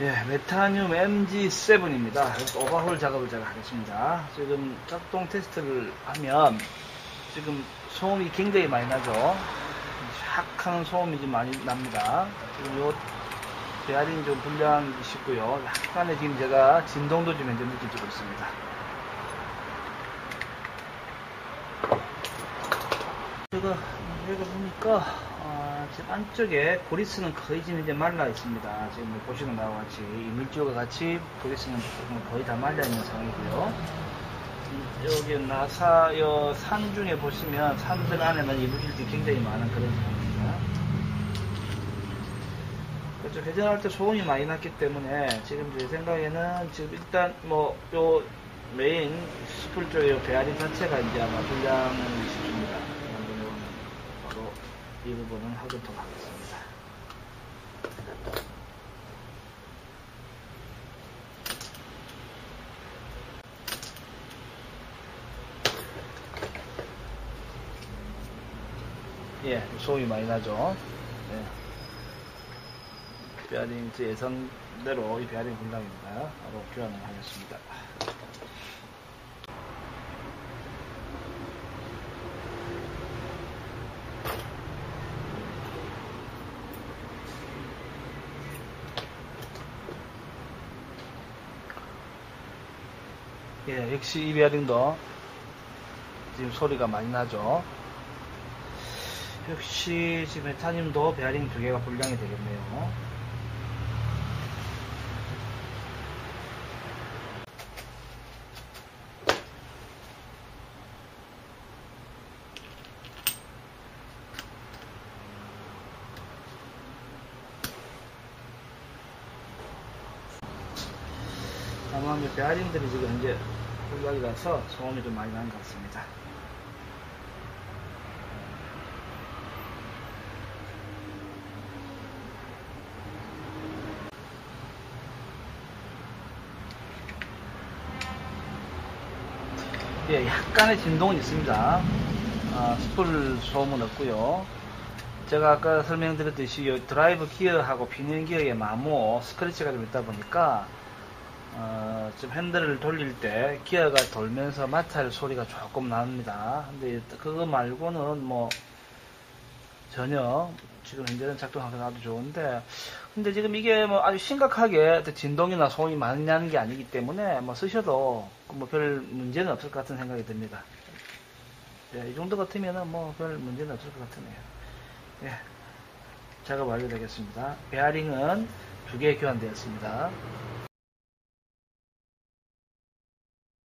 예, 메타늄 MG7입니다. 오버홀 작업을 제가 하겠습니다. 지금 작동 테스트를 하면 지금 소음이 굉장히 많이 나죠. 약한 소음이 좀 많이 납니다. 지금 요 베어링 좀 불량이시고요. 약간의 지금 제가 진동도 좀 현재 느껴지고 있습니다. 제가 여기 보니까 어, 지금 안쪽에 고리스는 거의 지금 이제 말라 있습니다. 지금 보시는 바와 같이 이물질과 같이 고리스는 거의 다 말라 있는 상황이고요. 음, 여기 나사 산 중에 보시면 산들 안에는 이물질들이 굉장히 많은 그런 상황입니다. 그렇죠. 회전할 때 소음이 많이 났기 때문에 지금 제 생각에는 지금 일단 뭐 요 메인 스풀 쪽의 베아링 자체가 이제 아마 불량이 이 부분은 확인토록 하겠습니다. 예, 소음이 많이 나죠. 예. 베어링 제 예상대로 이 베어링 불량입니다. 바로 교환을 하겠습니다. 예, 역시 이 베어링도 지금 소리가 많이 나죠. 역시 지금 메타님도 베어링 두 개가 불량이 되겠네요. 아마 이제 베어링들이 지금 현재 불량이라서 소음이 좀 많이 나는 것 같습니다. 예, 약간의 진동은 있습니다. 아, 스풀 소음은 없고요. 제가 아까 설명드렸듯이 이 드라이브 기어하고 피니언 기어의 마모 스크래치가 좀 있다 보니까 어, 좀 핸들을 돌릴 때 기어가 돌면서 마찰 소리가 조금 납니다. 근데 그거 말고는 뭐 전혀 지금 현재는 작동하기 나도 좋은데 근데 지금 이게 뭐 아주 심각하게 진동이나 소음이 많이 나는 게 아니기 때문에 뭐 쓰셔도 뭐 별 문제는 없을 것 같은 생각이 듭니다. 예, 이 정도 같으면은 뭐 별 문제는 없을 것 같으네요. 예, 작업 완료되겠습니다. 베어링은 두 개 교환되었습니다.